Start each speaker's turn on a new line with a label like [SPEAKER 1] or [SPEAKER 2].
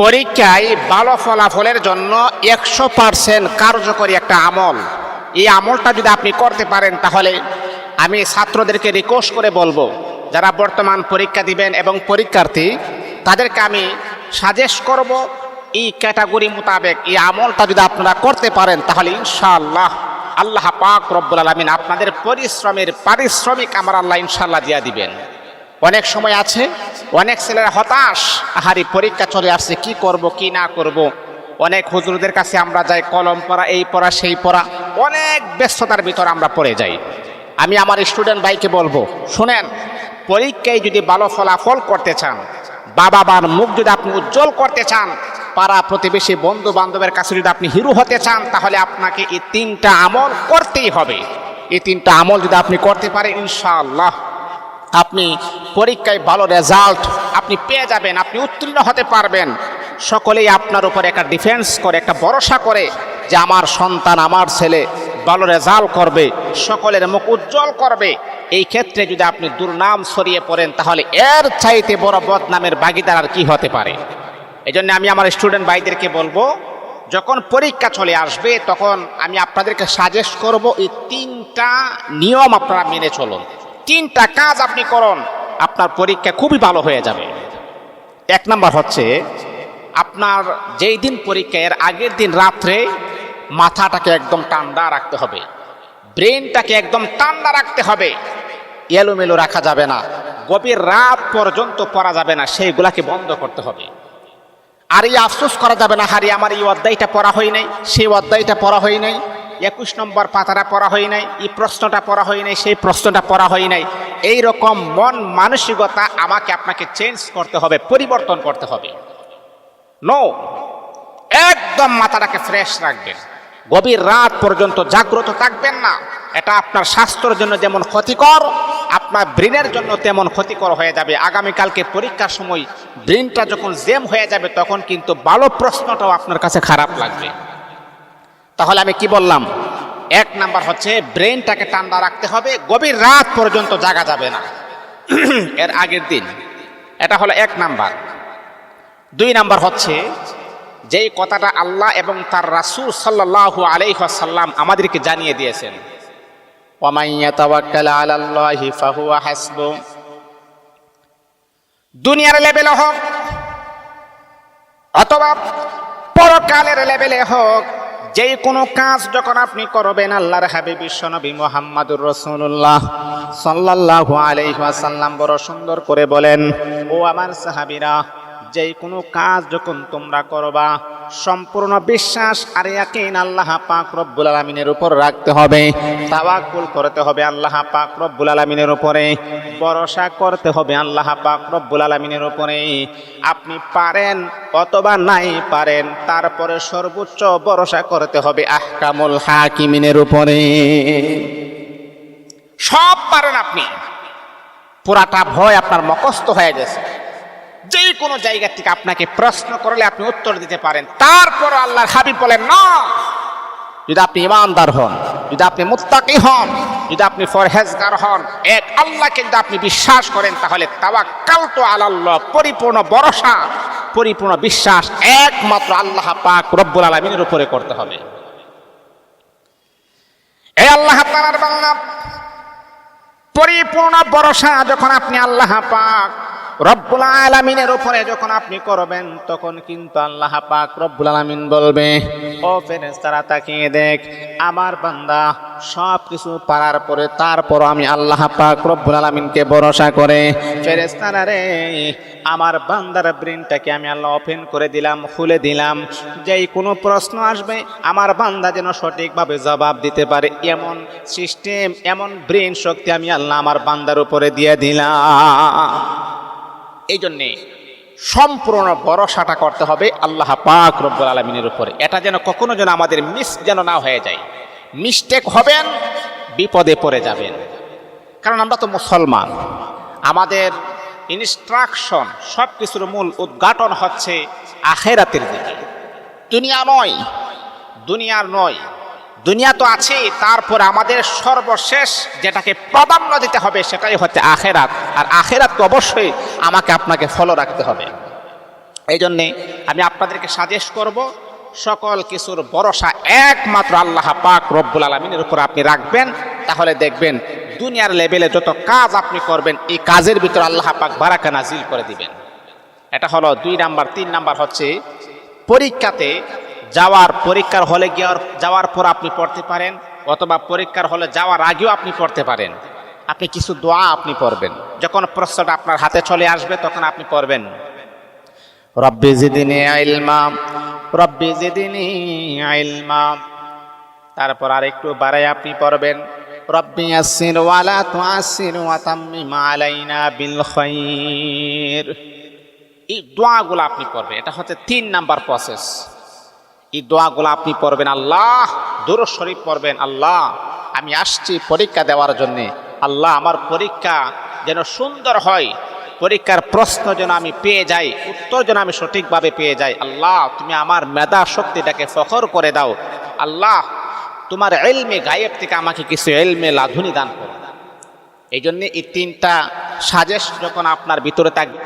[SPEAKER 1] পরীক্ষায় ভালো ফলাফলের জন্য একশো পার্সেন্ট কার্যকরী একটা আমল। এই আমলটা যদি আপনি করতে পারেন তাহলে আমি ছাত্রদেরকে রিকোয়েস্ট করে বলব, যারা বর্তমান পরীক্ষা দিবেন এবং পরীক্ষার্থী, তাদেরকে আমি সাজেস্ট করব এই ক্যাটাগরি মোতাবেক এই আমলটা যদি আপনারা করতে পারেন তাহলে ইনশাআল্লাহ আল্লাহ পাক রব্বুল আলমিন আপনাদের পরিশ্রমের, পারিশ্রমিক আমার আল্লাহ ইনশাআল্লাহ দিয়া দিবেন। অনেক সময় আছে, অনেক ছেলেরা হতাশ, আহারি পরীক্ষা চলে আসছে, কি করব, কি না করব? অনেক হুজুরদের কাছে আমরা যাই, কলম পড়া, এই পড়া, সেই পড়া, অনেক ব্যস্ততার ভিতর আমরা পড়ে যাই। আমি আমার স্টুডেন্ট ভাইকে বলব, শুনেন, পরীক্ষায় যদি ভালো ফলাফল করতে চান বাবা মার মুখ যদি আপনি উজ্জ্বল করতে চান, পাড়া প্রতিবেশী বন্ধু বান্ধবের কাছে যদি আপনি হিরো হতে চান, তাহলে আপনাকে এই তিনটা আমল করতেই হবে। এই তিনটা আমল যদি আপনি করতে পারেন, ইনশাআল্লাহ। আপনি পরীক্ষায় ভালো রেজাল্ট আপনি পেয়ে যাবেন, আপনি উত্তীর্ণ হতে পারবেন। সকলেই আপনার উপর একটা ডিফেন্স করে, একটা ভরসা করে যে আমার সন্তান, আমার ছেলে ভালো রেজাল্ট করবে, সকলের মুখ উজ্জ্বল করবে। এই ক্ষেত্রে যদি আপনি দুর্নাম ছড়িয়ে পড়েন, তাহলে এর চাইতে বড় বদনামের ভাগিদার আর কি হতে পারে? এই জন্য আমি আমার স্টুডেন্ট ভাইদেরকে বলব, যখন পরীক্ষা চলে আসবে, তখন আমি আপনাদেরকে সাজেস্ট করব, এই তিনটা নিয়ম আপনারা মেনে চলুন। তিনটা কাজ আপনি করুন, আপনার পরীক্ষা খুবই ভালো হয়ে যাবে। এক নাম্বার হচ্ছে, আপনার যেই দিন পরীক্ষা, এর আগের দিন রাত্রে মাথাটাকে একদম ঠান্ডা রাখতে হবে। ব্রেনটাকে একদম ঠান্ডা রাখতে হবে। এলোমেলো রাখা যাবে না। গভীর রাত পর্যন্ত পড়া যাবে না। সেইগুলাকে বন্ধ করতে হবে। আর এই আফসোস করা যাবে না, হারি আমার এই অধ্যায়টা পড়া হয় নাই সেই অধ্যায়টা পড়া হয় নাই একুশ নম্বর পাতাটা পড়া হয় নাই, এই প্রশ্নটা পড়া হয় নাই, সেই প্রশ্নটা পড়া হয় নাই। এই রকম মন মানসিকতা আমাকে আপনাকে চেঞ্জ করতে হবে, পরিবর্তন করতে হবে। নো একদম মাথাটাকে ফ্রেশ রাখবেন। গভীর রাত পর্যন্ত জাগ্রত থাকবেন না। এটা আপনার স্বাস্থ্যের জন্য যেমন ক্ষতিকর, আপনার ব্রেনের জন্য তেমন ক্ষতিকর হয়ে যাবে। আগামীকালকে পরীক্ষার সময় ব্রেনটা যখন জেম হয়ে যাবে, তখন কিন্তু ভালো প্রশ্নটাও আপনার কাছে খারাপ লাগবে। তাহলে আমি কি বললাম? এক নাম্বার হচ্ছে ব্রেনটাকে ঠান্ডা রাখতে হবে, গভীর রাত পর্যন্ত জাগা যাবে না। এর আগের দিন। এটা হলো এক নাম্বার। দুই নাম্বার হচ্ছে, যেই কথাটা আল্লাহ এবং তার রাসূল সাল্লাল্লাহু আলাইহি ওয়াসাল্লাম আমাদেরকে জানিয়ে দিয়েছেন দুনিয়ার লেভেলে হোক, অথবা পরকালের লেভেলে হোক যে কোনো কাজ যখন আপনি করবেন, আল্লাহর হাবিব বিশ্বনবী মোহাম্মদুর রসুল্লাহ সাল্লাহ আলহাসাল্লাম বড় সুন্দর করে বলেন, ও আমার সাহাবিরা, যে কোনো কাজ যখন তোমরা করবা সম্পূর্ণ বিশ্বাস আর ইয়াকিন আল্লাহ পাক রব্বুল আলামিনের উপর রাখতে হবে। তাওয়াক্কুল করতে হবে আল্লাহ পাক রব্বুল আলামিনের উপরে। ভরসা করতে হবে আল্লাহ পাক রব্বুল আলামিনের উপরে। আপনি পারেন অথবা নাই পারেন, তারপরে সর্বোচ্চ ভরসা করতে হবে আহকামুল হাকিমিনের উপরে। সব পারেন আপনি। পুরাটা ভয় আপনার মকস্ত হয়ে গেছে। যে কোনো জায়গা থেকে আপনাকে প্রশ্ন করলে আপনি উত্তর দিতে পারেন। তারপর আল্লাহর হাবিব বলেন, না। যদি আপনি ইমানদার হন, যদি আপনি মুত্তাকি হন, যদি আপনি ফরহেজগার হন, এক আল্লাহকে যদি আপনি বিশ্বাস করেন, তাহলে তাওয়াক্কাল তো আলাল্লাহ, পরিপূর্ণ ভরসা, পরিপূর্ণ বিশ্বাস একমাত্র আল্লাহ পাক রব্বুল আলামিনের উপরে করতে হবে। এই আল্লাহ পরিপূর্ণ ভরসা যখন আপনি আল্লাহ পাক রব্বুল আলামিনের উপরে যখন আপনি করবেন, তখন কিন্তু আল্লাহ পাক রব্বুল আলামিন বলবে, ও ফেরেশতারা, তাকিয়ে দেখ, আমার বান্দা সব কিছু পারার পরে তারপর আমি আল্লাহ পাক রব্বুল আলামিনকে ভরসা করে, ফেরেশতারা রে, আমার বান্দার ব্রেনটাকে আমি আল্লাহ ওপেন করে দিলাম, খুলে দিলাম, যেই কোনো প্রশ্ন আসবে, আমার বান্দা যেন সঠিকভাবে জবাব দিতে পারে, এমন সিস্টেম, এমন ব্রেন শক্তি আমি আল্লাহ আমার বান্দার উপরে দিয়ে দিলাম। এই জন্যে সম্পূর্ণ ভরসাটা করতে হবে আল্লাহ পাক রব্বুল আলমিনের উপরে। এটা যেন কখনো যেন আমাদের মিস যেন না হয়ে যায়। মিস্টেক হবেন, বিপদে পড়ে যাবেন। কারণ আমরা তো মুসলমান। আমাদের ইনস্ট্রাকশন সব কিছুর মূল উদ্ঘাটন হচ্ছে আখেরাতের দিকে। দুনিয়া নয়, দুনিয়ার নয়। দুনিয়া তো আছে, তারপর আমাদের সর্বশেষ যেটাকে প্রাধান্য দিতে হবে সেটাই হচ্ছে আখেরাত। আর আখেরাত তো অবশ্যই আমাকে আপনাকে ফলো রাখতে হবে। এই জন্যে আমি আপনাদেরকে সাজেস্ট করব, সকল কিছুর ভরসা একমাত্র আল্লাহ পাক রব্বুল আলমিনের উপর আপনি রাখবেন। তাহলে দেখবেন দুনিয়ার লেভেলে যত কাজ আপনি করবেন, এই কাজের ভিতর আল্লাহ পাক বারাকা নাজিল করে দিবেন। এটা হলো দুই নাম্বার, তিন নাম্বার হচ্ছে পরীক্ষাতে যাওয়ার পরীক্ষার হলে গিয়ে যাওয়ার পর আপনি পড়তে পারেন, অথবা পরীক্ষার হলে যাওয়ার আগেও আপনি পড়তে পারেন। আপনি কিছু দোয়া আপনি পড়বেন। যখন প্রশ্নটা আপনার হাতে চলে আসবে, তখন আপনি পড়বেন। রব্বি জিদিনি ইলমা রব্বি জিদিনি ইলমা তারপর আর একটু বাড়াই আপনি পড়বেন, রব্বি ইয়াসসির ওয়ালা তুআসসির ওয়া তাম্মিম বিল এই দোয়াগুলো আপনি পড়বেন। এটা হচ্ছে তিন নাম্বার প্রসেস এই দোয়াগুলো আপনি পড়বেন, আল্লাহ দুরু শরীফ পড়বেন, আল্লাহ, আমি আসছি পরীক্ষা দেওয়ার জন্যে। আল্লাহ, আমার পরীক্ষা যেন সুন্দর হয়, পরীক্ষার প্রশ্ন যেন আমি পেয়ে যাই, উত্তর যেন আমি সঠিকভাবে পেয়ে যাই। আল্লাহ, তুমি আমার মেধা শক্তিটাকে ফখর করে দাও। আল্লাহ, তোমার এলমে গায়েব থেকে আমাকে কিছু এলমে লাধুনি দান করো। এই জন্যে এই তিনটা সাজেস্ট যখন আপনার ভিতরে থাকবে